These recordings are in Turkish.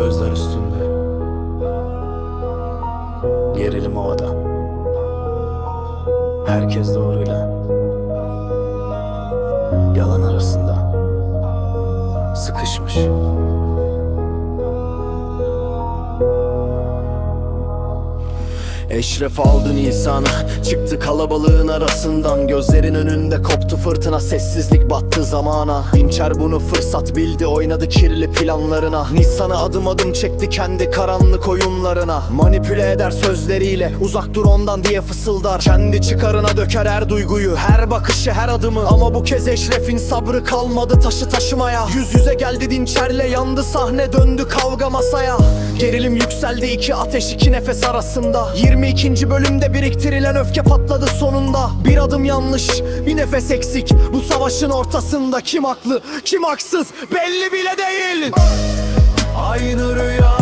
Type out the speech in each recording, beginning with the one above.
Gözler üstünde. Gerilim havada. Herkes doğruyla. Yalan arasında. Sıkışmış. Eşref aldı Nisan'ı. Çıktı kalabalığın arasından. Gözlerin önünde koptu fırtına. Sessizlik battı zamana. Dinçer bunu fırsat bildi Oynadı kirli planlarına. Nisan'ı adım adım çekti kendi karanlık oyunlarına. Manipüle eder sözleriyle Uzak dur ondan diye fısıldar. Kendi çıkarına döker her duyguyu Her bakışı her adımı. Ama bu kez Eşref'in sabrı kalmadı taşı taşımaya. Yüz yüze geldi Dinçer'le yandı sahne döndü kavga masaya. Gerilim yükseldi iki ateş iki nefes arasında 22. bölümde biriktirilen öfke patladı sonunda Bir adım yanlış bir nefes eksik Bu savaşın ortasında kim haklı kim haksız belli bile değil Aynı rüyada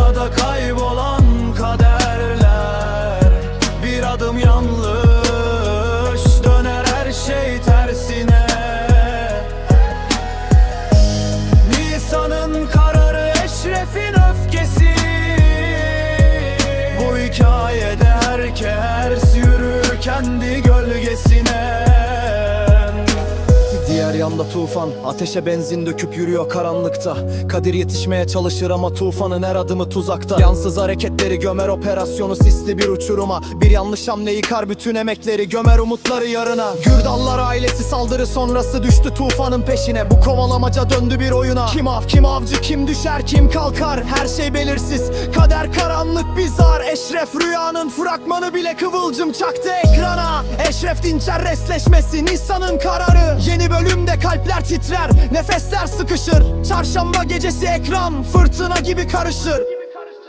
Yanda tufan Ateşe benzin döküp yürüyor karanlıkta. Kadir yetişmeye çalışır ama tufanın her adımı tuzakta. Yansız hareketleri gömer operasyonu sisli bir uçuruma. Bir yanlış hamle yıkar bütün emekleri gömer umutları yarına. Gürdallar ailesi saldırı sonrası düştü tufanın peşine. Bu kovalamaca döndü bir oyuna. Kim av kim avcı kim düşer kim kalkar? Her şey belirsiz. Kader karanlık bizar Eşref rüyanın fragmanı bile kıvılcım çaktı ekrana. Eşref Dinçer resleşmesi Nisan'ın kararı. Yeni bölümde kalpler titrer Nefesler sıkışır. Çarşamba gecesi ekran fırtına gibi karışır.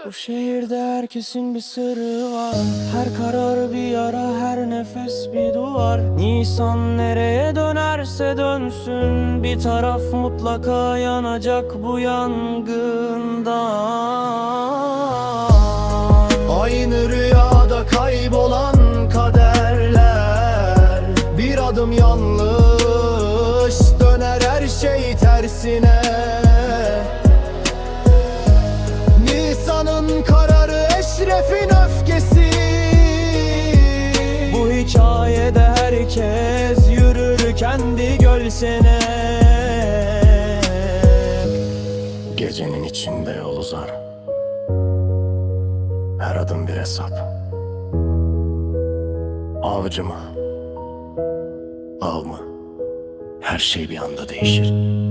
Bu şehirde herkesin bir sırrı var. Her karar bir yara, her nefes bir duvar. Nisan nereye dönerse dönsün Bir taraf mutlaka yanacak bu yangından tersine. Nisan'ın kararı Eşref'in öfkesi. Bu hikayede herkes yürür kendi gölsene. Gecenin içinde yol uzar. Her adım bir hesap. Avcı mı? Av mı? Her şey bir anda değişir